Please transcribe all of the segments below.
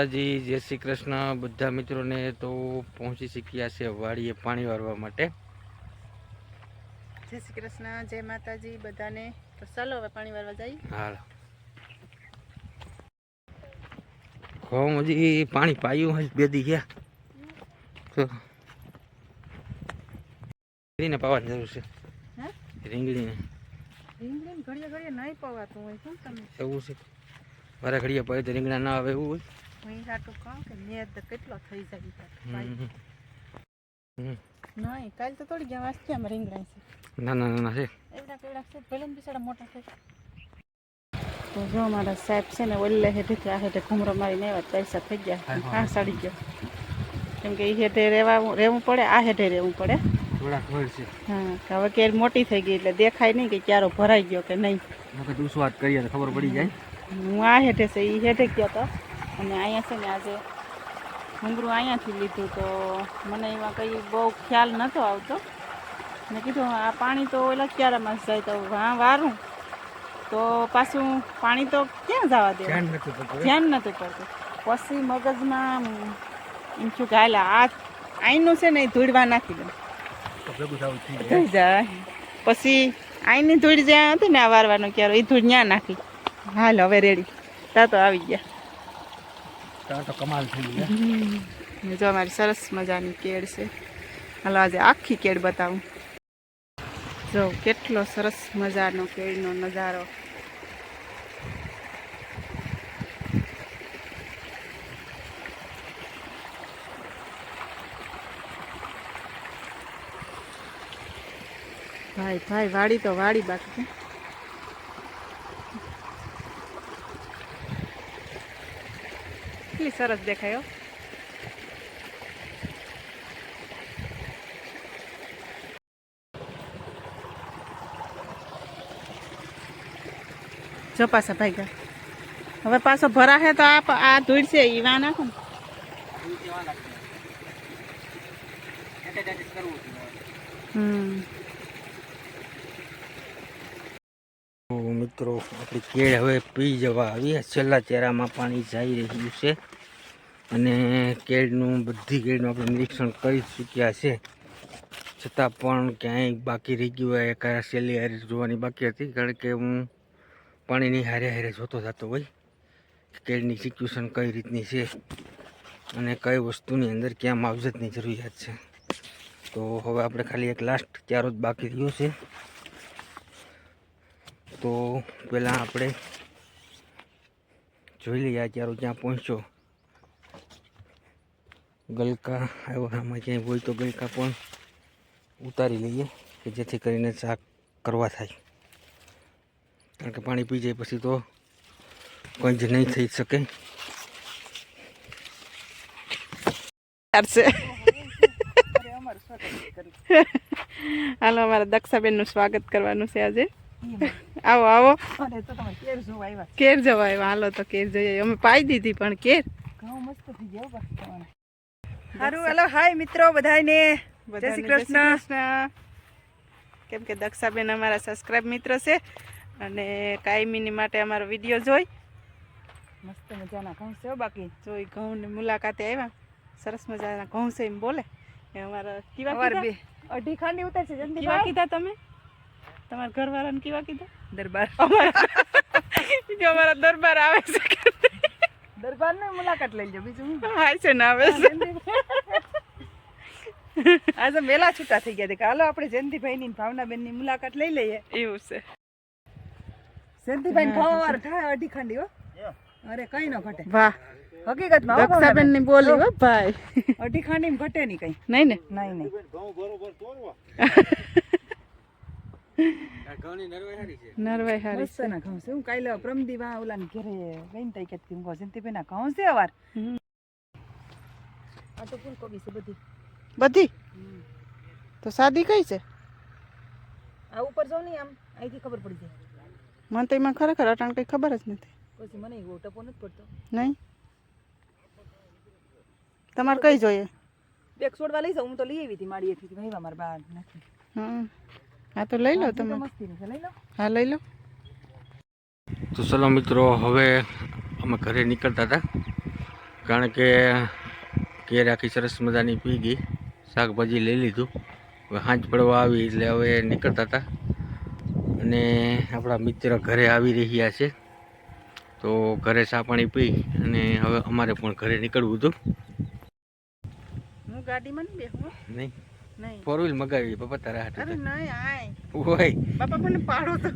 માતાજી જય શ્રી કૃષ્ણ. બધા મિત્રોને તો પહોંચી શક્યા છે વાડીએ પાણી વાળવા માટે. જય શ્રી કૃષ્ણ જય માતાજી બધાને. તો ચાલો હવે પાણી વાળવા જઈએ. હાલ. ઘઉં હજી પાણી પાયું હજી બે દી ગયા તો રીંગણીને પાવાની જરૂર છે. હે? રીંગણીને. રીંગણી ઘડીએ ઘડીએ નહીં પવાતું હોય શું તમે? એવું છે. મારા ઘડીએ પાય તો રીંગણા ના આવે એવું હોય. હું હાટું કહું કે મેદ કેટલો થઈ જાય. નહીં કાલ તો થોડી ગયા વાસ્ત્યામાં રીંગણા છે નાના નાના છે એવડા કેવડા છે ભલે ને બિચારા મોટા છે. તો જો મારા સાહેબ છે ને ઓલે હેઠેથી આ હેઠે ઘૂમરો મારીને આવ્યા પૈસા થઈ ગયા. હા, સડી ગયો. કેમ કે એ હેઠે રહેવા રહેવું પડે આ હેઠે રહેવું પડે. થોડા ખબર છે. હા હવે કેર મોટી થઈ ગઈ એટલે દેખાય નહીં કે ક્યારો ભરાઈ ગયો કે નહીં. તું વાત કરીએ તો ખબર પડી જાય. હું આ હેઠે છે એ હેઠે ગયો હતો અને અહીંયા છે ને આજે ઘૂંઘરું અહીંયાથી લીધું તો મને એમાં કંઈ બહુ ખ્યાલ નહોતો આવતો. મેં કીધું આ પાણી તો ઓલા ક્યારામાં જાય તો હા વારું. તો પાછું પાણી તો ક્યાં જવા દે ધ્યાન નથી પડતું પછી મગજમાં એમ શું કે હાલા આ આઈનું છે ને એ ધૂળવા નાખી દઉં. થઈ જાય. પછી આઈની ધૂળ જ્યાં હતી ને આ વારવાનો ક્યારો એ ધૂળ ત્યાં નાખી. હાલ હવે રેડી તા તો આવી ગયા. તો કમાલ થઈ ગયા જો અમારી સરસ મજાની કેળ છે. હાલો આજે આખી કેળ બતાવું. જો કેટલો સરસ મજાનો કેળનો નજારો. ભાઈ ભાઈ, વાડી તો વાડી બાકી કેટલી સરસ દેખાયો. જો પાછા ભાઈ હવે પાછો ભરાશે તો આ આ ધૂળ છે એ વા નાખો મિત્રો, આપણી કેળ હવે પી જવા આવી છેલ્લા ચહેરામાં પાણી જઈ રહ્યું છે. અને કેળનું, બધી કેળનું આપણે નિરીક્ષણ કરી ચૂક્યા છે. છતાં પણ ક્યાંય બાકી રહી ગયું હોય કયા શેલી હારે જોવાની બાકી હતી. કારણ કે હું પાણીની હારે હારે જોતો જતો હોય. કેળની સિચ્યુએશન કઈ રીતની છે અને કઈ વસ્તુની અંદર ક્યાં માવજતની જરૂરિયાત છે. તો હવે આપણે ખાલી એક લાસ્ટ ચારો જ બાકી રહ્યો છે. તો પહેલાં આપણે જોઈ લઈએ આ ચારો ક્યાં પહોંચ્યો. ગલકા આમાં ક્યાંય હોય તો ગલકા પણ ઉતારી લઈએ કે જેથી કરીને શાક કરવા થાય. કારણ કે પાણી પી જાય પછી તો કંઈ જ નહીં થઈ શકે. હાલો અમારા દક્ષાબેનનું સ્વાગત કરવાનું છે આજે. આવો આવો. કેર જવા આવ્યા. હાલો તો કેર જઈએ અમે પાઈ દીધી પણ કેર. સારું હાલો હાય મિત્રો બધાને જય શ્રી કૃષ્ણ. કેમ કે દક્ષાબેન અમારા સબસ્ક્રાઇબ મિત્ર છે અને કાયમીની માટે અમારો વીડિયો જોઈ. મસ્ત મજાના ઘઉં છે બાકી. જોઈ ઘઉંની મુલાકાતે આવ્યા. સરસ મજાના ઘઉં છે એમ બોલે. એ અમારા કેવા કીધા? અઢી ખાંડી ઉતર છે કેવા કીધા તમે? તમારા ઘરવાળાને કેવા કીધા? દરબાર. અમારા જો અમારા દરબાર આવે છે. દરબારની મુલાકાત લઈ લો બીજું હાય છે ને આવે આજે મેલા છૂટા થઈ ગયા હાલો આપણે જયંતિભાઈ ની ભાવનાબેનની મુલાકાત લઈ લઈએ. એવું છે. જયંતિભાઈ ખાવા વાર થાય અઢી ખાંડી હો. અરે કઈ ન ઘટે. વાહ. હકીકતમાં હો દક્ષાબેનની બોલી હો ભાઈ. અઢી ખાંડી માં ઘટે નહીં કઈ. નહીં ને? નહીં નહીં. નરવાઈ હારી મસ્ત ના ઘઉં છે. હું કાલે પ્રમદી વા ઓલા ને ઘરે ગઈ તઈ કે ઘઉં છે અવાર આ તો છે બધી. બધી? તો સાદી કઈ છે? આ ઉપર જો ને આમ અહીંથી ખબર પડી જાય. મને તો એમાં ખરેખર અટાણ કઈ ખબર જ નથી. પછી મને એવો ટપો નથી પડતો. નહીં? તમારે કઈ જોઈએ? બેગ છોડવા લઈ જાઉં હું તો લઈ આવી હતી મારી ભાઈ મારા બહાર નથી હમ. હા તો લઈ લો તમે. હા લઈ લો. તો ચલો મિત્રો હવે અમે ઘરે નીકળતા હતા. કારણ કે કેર આખી સરસ મજાની પી ગઈ શાકભાજી લઈ લીધું. હવે હાંચ પડવા આવી એટલે હવે નીકળતા હતા. અને આપણા મિત્ર ઘરે આવી રહ્યા છે. તો ઘરે ચા પાણી પી અને હવે અમારે પણ ઘરે નીકળવું હતું. હું ગાડીમાં નહીં બેહું નહીં? ફોર વ્હીલ મગાવી પપ્પા તારા અરે નહીં આય. ઓય. પપ્પા મને પાડો તો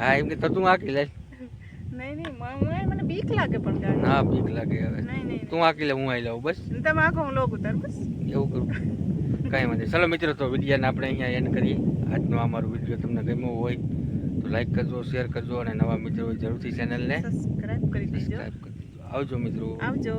હા એમ કે તો તું આકી લે. નહીં નહીં મને બીક લાગે પણ ગાડી. બીક લાગે હવે. નહીં નહીં તું આકી લે હું આઈ લઉં બસ. તમે આખો હું લોક ઉતાર બસ. એવું કરું. કાંઈ વાંધો. ચલો મિત્રો તો વિડીયોને આપણે અહીંયા એન્ડ કરીએ. આજનો આ મારો વીડિયો તમને ગમ્યો હોય તો લાઈક કરજો શેર કરજો અને નવા મિત્રો હોય જરૂરથી ચેનલને સબસ્ક્રાઇબ કરી કરી દેજો. આવજો મિત્રો. આવજો.